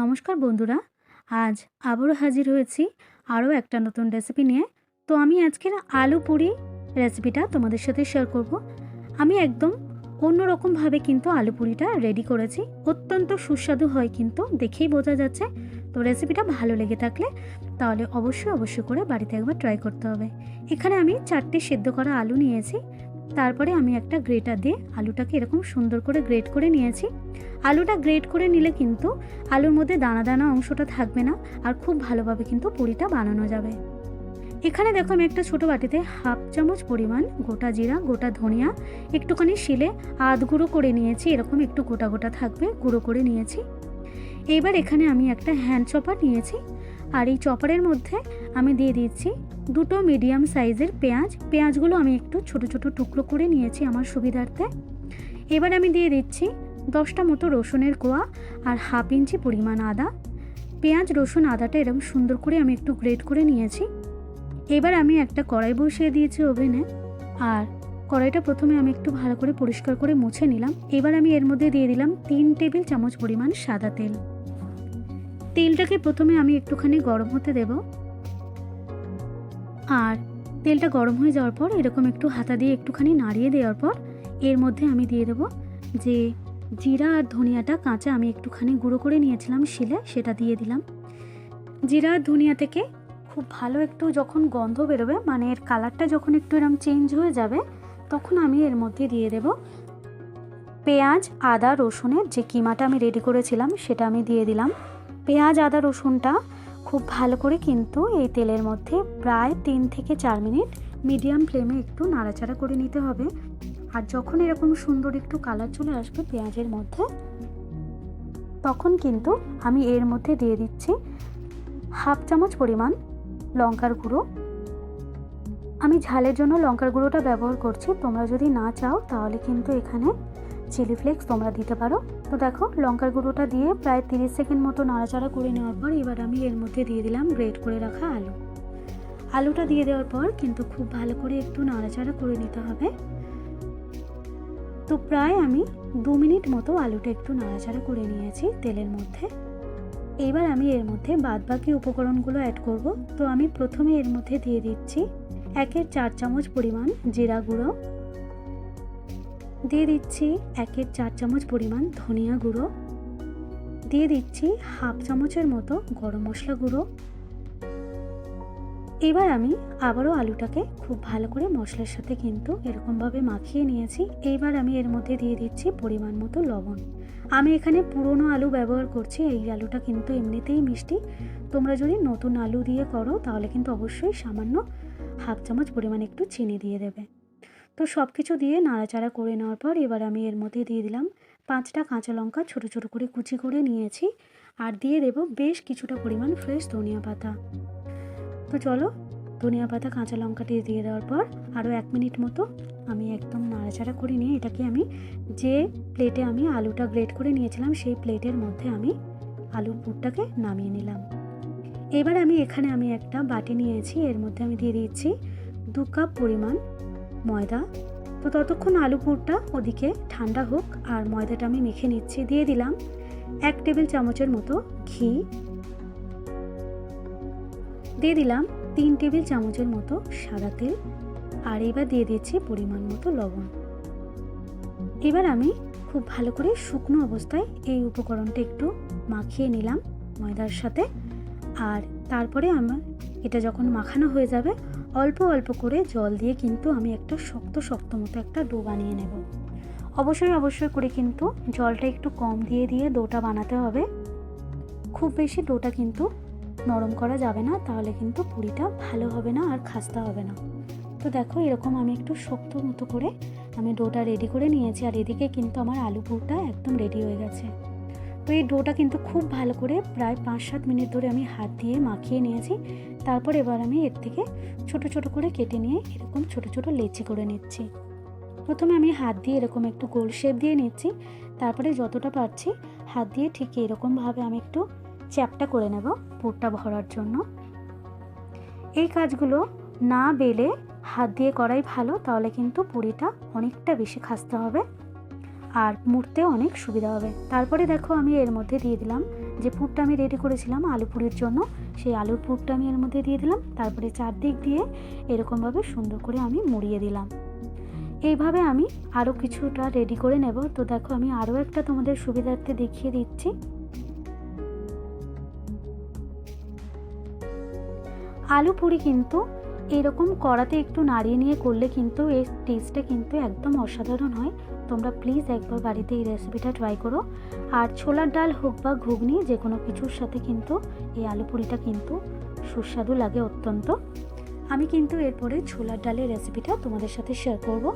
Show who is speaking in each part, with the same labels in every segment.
Speaker 1: নমস্কার বন্ধুরা, আজ আবারও হাজির হয়েছি আরও একটা নতুন রেসিপি নিয়ে। তো আমি আজকের আলু পুরি রেসিপিটা তোমাদের সাথে শেয়ার করব। আমি একদম অন্যরকমভাবে কিন্তু আলু পুরিটা রেডি করেছি। অত্যন্ত সুস্বাদু হয় কিন্তু, দেখেই বোঝা যাচ্ছে। তো রেসিপিটা ভালো লেগে থাকলে তাহলে অবশ্যই অবশ্যই করে বাড়িতে একবার ট্রাই করতে হবে। এখানে আমি চারটে সেদ্ধ করা আলু নিয়েছি। তারপরে আমি একটা গ্রেটার দিয়ে আলুটাকে এরকম সুন্দর করে গ্রেট করে নিয়েছি। আলুটা গ্রেট করে নিলে কিন্তু আলুর মধ্যে দানা দানা অংশটা থাকবে না আর খুব ভালোভাবে কিন্তু পুরিটা বানানো যাবে। এখানে দেখো আমি একটা ছোটো বাটিতে হাফ চামচ পরিমাণ গোটা জিরা, গোটা ধনিয়া, একটুখানি শিলে আধ গুঁড়ো করে নিয়েছি, এরকম একটু গোটা গোটা থাকবে, গুঁড়ো করে নিয়েছি। এইবার এখানে আমি একটা হ্যান্ড চপার নিয়েছি। আর এই চপারের মধ্যে আমি দিয়ে দিচ্ছি দুটো মিডিয়াম সাইজের পেঁয়াজ। পেঁয়াজগুলো আমি একটু ছোট ছোট টুকরো করে নিয়েছি আমার সুবিধার্থে। এবার আমি দিয়ে দিচ্ছি দশটা মতো রসুনের কোয়া আর হাফ ইঞ্চি পরিমাণ আদা। পেঁয়াজ, রসুন, আদাটা এরকম সুন্দর করে আমি একটু গ্রেট করে নিয়েছি। এবার আমি একটা কড়াই বসিয়ে দিয়েছি ওভেনে। আর কড়াইটা প্রথমে আমি একটু ভালো করে পরিষ্কার করে মুছে নিলাম। এবার আমি এর মধ্যে দিয়ে দিলাম তিন টেবিল চামচ পরিমাণ সাদা তেল। তেলটাকে প্রথমে আমি একটুখানি গরম হতে দেব। আর তেলটা গরম হয়ে যাওয়ার পর এরকম একটু হাতা দিয়ে একটুখানি নাড়িয়ে দেওয়ার পর এর মধ্যে আমি দিয়ে দেব যে জিরা আর ধনিয়াটা কাঁচা আমি একটুখানি গুঁড়ো করে নিয়েছিলাম শিলে, সেটা দিয়ে দিলাম। জিরা আর ধনিয়া থেকে খুব ভালো একটু যখন গন্ধ বেরোবে মানে এর কালারটা যখন একটু এরম চেঞ্জ হয়ে যাবে, তখন আমি এর মধ্যে দিয়ে দেব পেঁয়াজ, আদা, রসুনের যে কিমাটা আমি রেডি করেছিলাম, সেটা আমি দিয়ে দিলাম। পেঁয়াজ, আদা, রসুনটা খুব ভালো করে কিন্তু এই তেলের মধ্যে প্রায় তিন থেকে চার মিনিট মিডিয়াম ফ্লেমে একটু নাড়াচাড়া করে নিতে হবে। আর যখন এরকম সুন্দর একটু কালার চলে আসবে পেঁয়াজের মধ্যে, তখন কিন্তু আমি এর মধ্যে দিয়ে দিচ্ছি হাফ চামচ পরিমাণ লঙ্কার গুঁড়ো। আমি ঝালের জন্য লঙ্কার গুঁড়োটা ব্যবহার করছি, তোমরা যদি না চাও তাহলে কিন্তু এখানে চিলি ফ্লেক্স তোমরা দিতে পারো। তো দেখো, লঙ্কার গুঁড়োটা দিয়ে প্রায় তিরিশ সেকেন্ড মতো নাড়াচাড়া করে নেওয়ার পর এবার আমি এর মধ্যে দিয়ে দিলাম গ্রেট করে রাখা আলু। আলুটা দিয়ে দেওয়ার পর কিন্তু খুব ভালো করে একটু নাড়াচাড়া করে নিতে হবে। তো প্রায় আমি দু মিনিট মতো আলুটা একটু নাড়াচাড়া করে নিয়েছি তেলের মধ্যে। এবার আমি এর মধ্যে বাদবাকি উপকরণগুলো অ্যাড করব। তো আমি প্রথমে এর মধ্যে দিয়ে দিচ্ছি একের চার চামচ পরিমাণ জিরা গুঁড়ো দিয়ে দিচ্ছি একের চার চামচ পরিমাণ ধনিয়া গুঁড়ো। দিয়ে দিচ্ছি হাফ চামচের মতো গরম মশলা গুঁড়ো। এবার আমি আবারও আলুটাকে খুব ভালো করে মশলার সাথে কিন্তু এরকমভাবে মাখিয়ে নিয়েছি। এইবার আমি এর মধ্যে দিয়ে দিচ্ছি পরিমাণ মতো লবণ। আমি এখানে পুরনো আলু ব্যবহার করছি, এই আলুটা কিন্তু এমনিতেই মিষ্টি। তোমরা যদি নতুন আলু দিয়ে করো, তাহলে কিন্তু অবশ্যই সামান্য হাফ চামচ পরিমাণ একটু চিনি দিয়ে দেবে। তো সব কিছু দিয়ে নাড়াচাড়া করে নেওয়ার পর এবার আমি এর মধ্যে দিয়ে দিলাম পাঁচটা কাঁচা লঙ্কা ছোটো ছোটো করে কুচি করে নিয়েছি আর দিয়ে দেব বেশ কিছুটা পরিমাণ ফ্রেশ ধনিয়া পাতা। তো চলো ধনিয়া পাতা, কাঁচা লঙ্কাটি দিয়ে দেওয়ার পর আরও এক মিনিট মতো আমি একদম নাড়াচাড়া করে নিয়ে এটাকে আমি যে প্লেটে আমি আলুটা গ্রেট করে নিয়েছিলাম সেই প্লেটের মধ্যে আমি আলুর পুরটাকে নামিয়ে নিলাম। এবার আমি এখানে আমি একটা বাটি নিয়েছি, এর মধ্যে আমি দিয়ে দিচ্ছি দু কাপ পরিমাণ ময়দা। তো ততক্ষণ আলু পুরটা ওদিকে ঠান্ডা হোক, আর ময়দাটা আমি মেখে নিচ্ছি, দিয়ে দিলাম এক টেবিল চামচের মতো ঘি। দিয়ে দিলাম তিন টেবিল চামচের মতো সাদা তেল, আর এবার দিয়ে দিচ্ছি পরিমাণ মতো লবণ। এবার আমি খুব ভালো করে শুকনো অবস্থায় এই উপকরণটা একটু মাখিয়ে নিলাম ময়দার সাথে, আর তারপরে আমার, এটা যখন মাখানো হয়ে যাবে অল্প অল্প করে জল দিয়ে কিন্তু আমি একটা শক্ত শক্ত মতো একটা ডো বানিয়ে নেব। অবশ্যই অবশ্যই করে কিন্তু জলটা একটু কম দিয়ে দিয়ে ডোটা বানাতে হবে। খুব বেশি ডোটা কিন্তু নরম করা যাবে না, তাহলে কিন্তু পুরিটা ভালো হবে না আর খাস্তা হবে না। তো দেখো এরকম আমি একটু শক্ত মতো করে আমি ডোটা রেডি করে নিয়েছি আর এদিকে কিন্তু আমার আলু পুরটা একদম রেডি হয়ে গেছে। তো এই ডোটা কিন্তু খুব ভালো করে প্রায় পাঁচ সাত মিনিট ধরে আমি হাত দিয়ে মাখিয়ে নিয়েছি। তারপর এবার আমি এর থেকে ছোট ছোট করে কেটে নিয়ে এরকম ছোট ছোট লেচি করে নিচ্ছি। প্রথমে আমি হাত দিয়ে এরকম একটু গোল শেপ দিয়ে নিচ্ছি। তারপরে যতটা পারছি হাত দিয়ে ঠিক এরকমভাবে আমি একটু চ্যাপটা করে নেব পুরটা ভরার জন্য। এই কাজগুলো না বেলে হাত দিয়ে করাই ভালো, তাহলে কিন্তু পুরিটা অনেকটা বেশি খাসতে হবে। আর মুড়তে অনেক সুবিধা হবে। তারপরে দেখো আমি এর মধ্যে দিয়ে দিলাম যে পুরটা আমি রেডি করেছিলাম আলু পুরির জন্য, সেই আলুর পুরটা আমি এর মধ্যে দিয়ে দিলাম। তারপরে চারদিক দিয়ে এরকমভাবে সুন্দর করে আমি মুড়িয়ে দিলাম। এইভাবে আমি আরও কিছুটা রেডি করে নেব। তো দেখো আমি আরও একটা তোমাদের সুবিধার্থে দেখিয়ে দিচ্ছি। আলু পুরি কিন্তু এরকম কড়াতে একটু নাড়িয়ে নিয়ে করলে কিন্তু এর টেস্টটা কিন্তু একদম অসাধারণ হয়। তোমরা প্লিজ একবার বাড়িতে এই রেসিপিটা ট্রাই করো। আর ছোলার ডাল হোক বা ঘুগনি যে কোনো কিছুর সাথে কিন্তু এই আলু পুরিটা কিন্তু সুস্বাদু লাগে অত্যন্ত। আমি কিন্তু এরপরে ছোলার ডালের রেসিপিটা তোমাদের সাথে শেয়ার করব।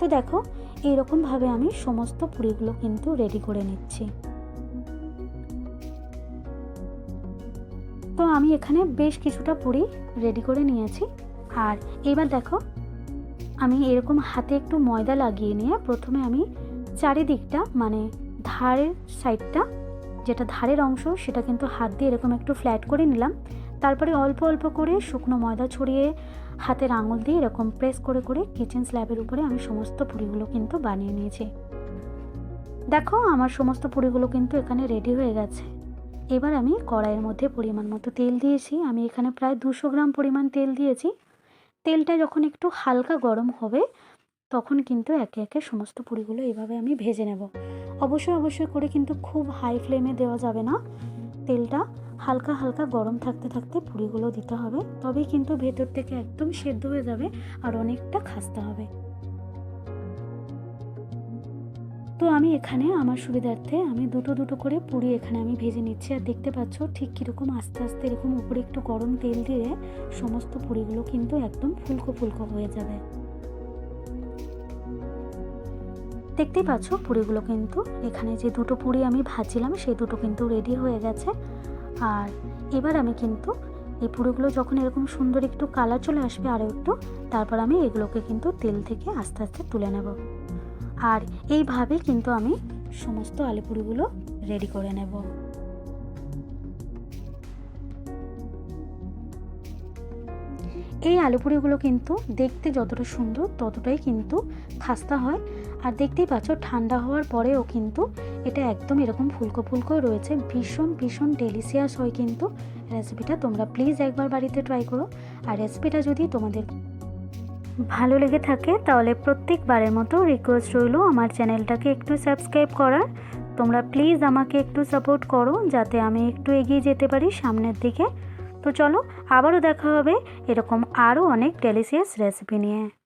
Speaker 1: তো দেখো এইরকমভাবে আমি সমস্ত পুরিগুলো কিন্তু রেডি করে নিচ্ছি। তো আমি এখানে বেশ কিছুটা পুরি রেডি করে নিয়েছি। আর এবার দেখো, আমি এরকম হাতে একটু ময়দা লাগিয়ে নিয়ে প্রথমে আমি চারিদিকটা মানে ধারের সাইডটা যেটা ধারের অংশ, সেটা কিন্তু হাত দিয়ে এরকম একটু ফ্ল্যাট করে নিলাম। তারপরে অল্প অল্প করে শুকনো ময়দা ছড়িয়ে হাতের আঙুল দিয়ে এরকম প্রেস করে করে কিচেন স্ল্যাবের উপরে আমি সমস্ত পুরিগুলো কিন্তু বানিয়ে নিয়েছি। দেখো, আমার সমস্ত পুরিগুলো কিন্তু এখানে রেডি হয়ে গেছে। এবার আমি কড়াইয়ের মধ্যে পরিমাণ মতো তেল দিয়েছি। আমি এখানে প্রায় দুশো গ্রাম পরিমাণ তেল দিয়েছি। তেলটা যখন একটু হালকা গরম হবে, তখন কিন্তু একে একে সমস্ত পুরিগুলো এভাবে আমি ভেজে নেব। অবশ্যই অবশ্যই করে কিন্তু খুব হাই ফ্লেমে দেওয়া যাবে না। তেলটা হালকা হালকা গরম থাকতে থাকতে পুরিগুলো দিতে হবে, তবেই কিন্তু ভেতর থেকে একদম সেদ্ধ হয়ে যাবে আর অনেকটা খাস্তা হবে। তো আমি এখানে আমার সুবিধার্থে আমি দুটো দুটো করে পুরি এখানে আমি ভেজে নিচ্ছি। আর দেখতে পাচ্ছ ঠিক কীরকম আস্তে আস্তে এরকম উপরে একটু গরম তেল দিয়ে সমস্ত পুরিগুলো কিন্তু একদম ফুলকো ফুলকো হয়ে যাবে। দেখতেই পাচ্ছ পুরিগুলো কিন্তু এখানে যে দুটো পুরি আমি ভাজছিলাম সেই দুটো কিন্তু রেডি হয়ে গেছে। আর এবার আমি কিন্তু এই পুরিগুলো যখন এরকম সুন্দর একটু কালার চলে আসবে আরও একটু, তারপর আমি এগুলোকে কিন্তু তেল থেকে আস্তে আস্তে তুলে নেব। আর এইভাবে কিন্তু আমি সমস্ত আলুপুরিগুলো রেডি করে নেব। এই আলুপুরিগুলো কিন্তু দেখতে যতটা সুন্দর ততটাই কিন্তু খাস্তা হয়। আর দেখতেই পাচ্ছ, ঠান্ডা হওয়ার পরেও কিন্তু এটা একদম এরকম ফুলকো ফুলকো রয়েছে। ভীষণ ভীষণ ডেলিসিয়াস হয় কিন্তু। রেসিপিটা তোমরা প্লিজ একবার বাড়িতে ট্রাই করো। আর রেসিপিটা যদি তোমাদের ভালো লেগে থাকে, তাহলে প্রত্যেকবারের মতো রিকোয়েস্ট রইল আমার চ্যানেলটাকে একটু সাবস্ক্রাইব করার। তোমরা প্লিজ আমাকে একটু সাপোর্ট করো, যাতে আমি একটু এগিয়ে যেতে পারি সামনের দিকে। তো চলো, আবারও দেখা হবে এরকম আরও অনেক ডেলিশিয়াস রেসিপি নিয়ে।